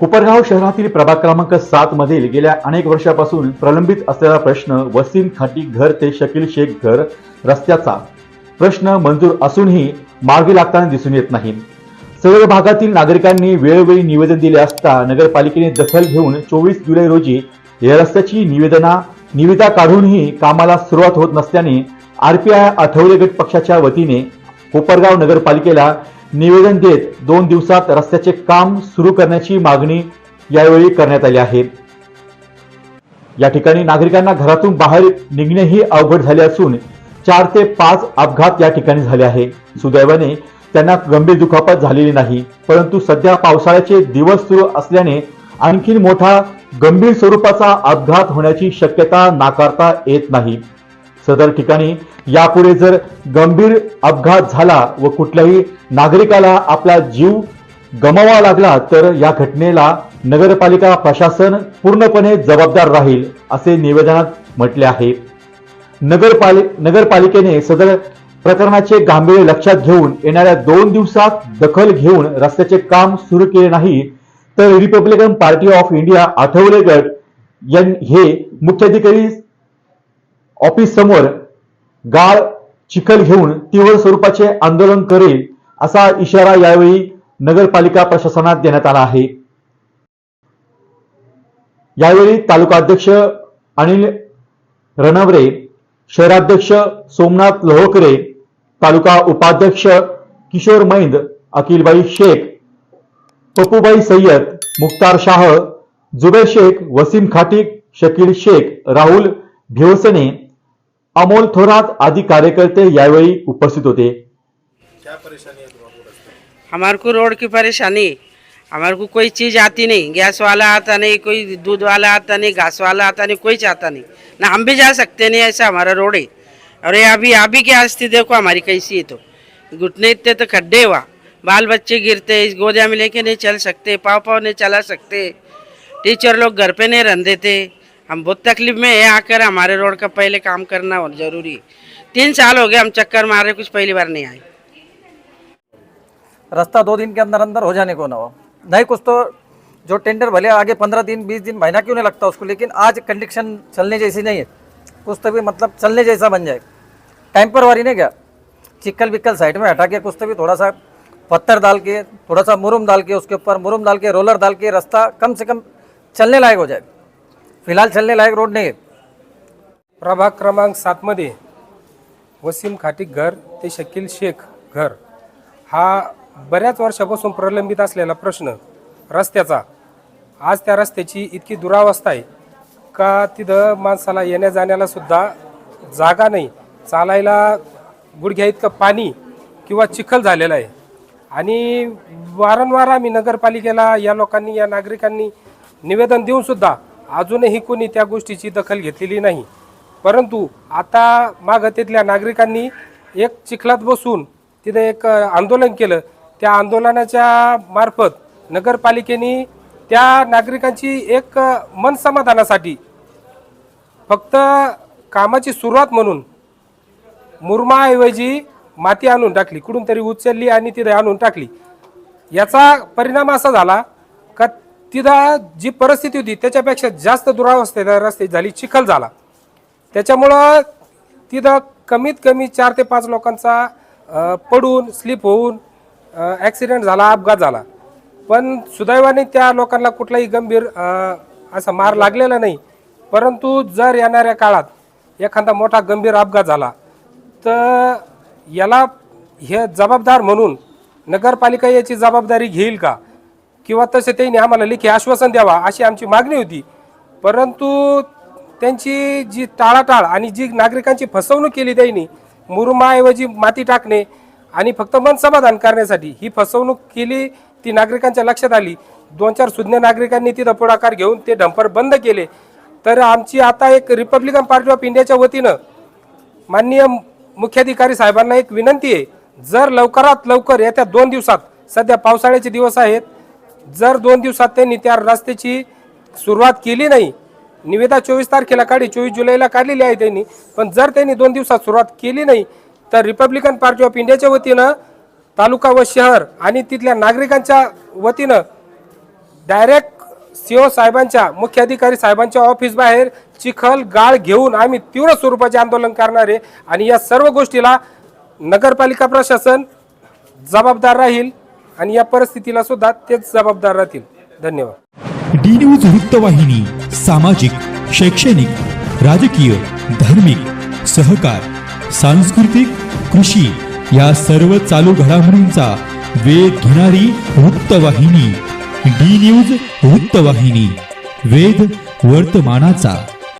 कोपरगाव शहरातील प्रभाग क्रमांक सात मधील गेल्या अनेक वर्षापासून प्रलंबित असलेला प्रश्न वसीम खाटी घर ते शकील शेख घर रस्त्याचा प्रश्न मंजूर असूनही मार्गी लागताना दिसून येत नाही. सदर भागातील नागरिकांनी वेळोवेळी निवेदन दिले असता नगरपालिकेने दखल घेऊन चोवीस जुलै रोजी या रस्त्याची निवेदना निविदा काढूनही कामाला सुरुवात होत नसल्याने आरपीआय आठवले गट पक्षाच्या वतीने कोपरगाव नगरपालिकेला निवेदन देत दोन दिवसात रस्त्याचे काम सुरू करण्याची मागणी यावेळी करण्यात आली आहे. या ठिकाणी नागरिकांना घरातून बाहेर निघणेही अवघड झाले असून चार ते पाच अपघात या ठिकाणी झाले आहे. सुदैवाने त्यांना गंभीर दुखापत झालेली नाही परंतु सध्या पावसाळ्याचे दिवस सुरू असल्याने आणखी मोठा गंभीर स्वरूपाचा अपघात होण्याची शक्यता नाकारता येत नाही. सदर ठिकाणी. यापुढे जर गंभीर अपघात झाला व कुठल्याही नागरिकाला आपला जीव गमावा लागला तर या घटनेला नगरपालिका प्रशासन पूर्णपणे जबाबदार राहील असे निवेदनात म्हटले आहे. नगरपालि नगरपालिकेने सदर प्रकरणाचे गांभीर्य लक्षात घेऊन येणाऱ्या दोन दिवसात दखल घेऊन रस्त्याचे काम सुरू केले नाही तर Republican party of India Athawale गट यां- हे मुख्याधिकारी ऑफिस समोर गाळ चिखल घेऊन तीव्र स्वरूपाचे आंदोलन करेल असा इशारा यावेळी नगरपालिका प्रशासनात देण्यात आला आहे. यावेळी तालुका अध्यक्ष अनिल रणवरे शहराध्यक्ष सोमनाथ लोहकरे तालुका उपाध्यक्ष किशोर मैंद अकिलबाई शेख पप्पूबाई सय्यद मुख्तार शाह जुबेर शेख वसीम खाटिक शकील शेख राहुल भिवसने अमोल थोरात आदी कार्यकर्ते यावेळी उपस्थित होते. हमारे को रोड की परेशानी। हमारे को कोई चीज़ आती नहीं। गैस वाला आता नहीं कोई दूध वाला आता नहीं घास वाला आता नहीं कोई आता नहीं। ना हम भी जा सकते नहीं ऐसा हमारा रोड है। और ये अभी अभी की स्थिति देखो हमारी कैसी है तो। घुटने इतने तो खड्डे हुआ। बाल बच्चे गिरते इस गोदिया में लेके नहीं चल सकते पाव पाव नहीं चला सकते। टीचर लोग घर पे नहीं रह देते। हम बहुत तकलीफ़ में है, आकर हमारे रोड का पहले काम करना और ज़रूरी तीन साल हो गए हम चक्कर मार रहे, कुछ पहली बार नहीं आए। रास्ता दो दिन के अंदर अंदर हो जाने को ना हो। नहीं, कुछ तो जो टेंडर भले आगे पंद्रह दिन, बीस दिन, महीना क्यों नहीं लगता उसको, लेकिन आज कंडीशन चलने जैसी नहीं है। कुछ तो भी मतलब चलने जैसा बन जाए। टाइम पर वारी नहीं क्या चिक्कल बिक्कल साइड में हटा के कुछ तो भी थोड़ा सा पत्थर डाल के, थोड़ा सा मुरुम डाल के, उसके ऊपर मुरुम डाल के रोलर डाल के रास्ता कम से कम चलने लायक हो जाए। फिलहाल चलने लायक रोड नाही प्रभाग क्रमांक सातमध्ये वसीम खाटिक घर ते शकील शेख घर हा बऱ्याच वर्षापासून प्रलंबित असलेला प्रश्न. रस्त्याचा. आज त्या रस्त्याची इतकी दुरावस्था आहे का तिथं माणसाला येण्या जाण्याला सुद्धा जागा नाही. चालायला गुडघ्या इतकं पाणी किंवा चिखल झालेलं आहे. आणि वारंवार आम्ही नगरपालिकेला या लोकांनी या नागरिकांनी निवेदन देऊनसुद्धा अजूनही कोणी त्या गोष्टीची दखल घेतलेली नाही. परंतु आता मागं तिथल्या नागरिकांनी एक चिखलात बसून तिथे एक आंदोलन केलं. त्या आंदोलनाच्या मार्फत नगरपालिकेने त्या नागरिकांची एक मन समाधानासाठी फक्त कामाची सुरुवात म्हणून मुरमाऐवजी माती आणून टाकली. कुठून तरी उचलली आणि तिथे आणून टाकली. याचा परिणाम असा झाला तिथं जी परिस्थिती होती त्याच्यापेक्षा जास्त दुरावस्थेत रस्ते झाली चिखल झाला. त्याच्यामुळं तिथं कमीत कमी चार ते पाच लोकांचा पडून स्लिप होऊन ॲक्सिडेंट झाला अपघात झाला. पण सुदैवाने त्या लोकांना कुठलाही गंभीर असा मार लागलेला नाही. परंतु जर येणाऱ्या काळात एखादा मोठा गंभीर अपघात झाला तर याला हे जबाबदार म्हणून नगरपालिका याची जबाबदारी घेईल का? किंवा तसे त्यांनी आम्हाला लेखी आश्वासन द्यावा अशी आमची मागणी होती. परंतु त्यांची जी टाळाटाळ आणि जी नागरिकांची फसवणूक केली त्यांनी मुरुमाऐवजी माती टाकणे आणि फक्त मन समाधान करण्यासाठी ही फसवणूक केली ती नागरिकांच्या लक्षात आली. दोन चार सुज्ञ नागरिकांनी तिथं पुढाकार घेऊन ते डंपर बंद केले. तर आमची आता एक रिपब्लिकन पार्टी ऑफ इंडियाच्या वतीनं माननीय मुख्याधिकारी साहेबांना एक विनंती आहे. जर लवकरात लवकर येत्या दोन दिवसात सध्या पावसाळ्याचे दिवस आहेत जर दोन दिवसात त्यांनी त्या रस्त्याची सुरुवात केली नाही निविदा चोवीस तारखेला काढली चोवीस जुलैला काढलेली आहे त्यांनी पण जर त्यांनी दोन दिवसात सुरुवात केली नाही तर रिपब्लिकन पार्टी ऑफ इंडियाच्या वतीनं तालुका व शहर आणि तिथल्या नागरिकांच्या वतीनं डायरेक्ट सीओ साहेबांच्या मुख्याधिकारी साहेबांच्या ऑफिस बाहेर चिखल गाळ घेऊन आम्ही तीव्र स्वरूपाचे आंदोलन करणार आहे आणि या सर्व गोष्टीला नगरपालिका प्रशासन जबाबदार राहील. आणि या परिस्थितीला सुद्धा तेच जबाबदार राहतील. धन्यवाद. डी न्यूज वृत्तवाहिनी सामाजिक शैक्षणिक राजकीय धार्मिक सहकार सांस्कृतिक कृषी या सर्व चालू घडामोडींचा वेध घेणारी वृत्तवाहिनी डी न्यूज वृत्तवाहिनी वेध वर्तमानाचा.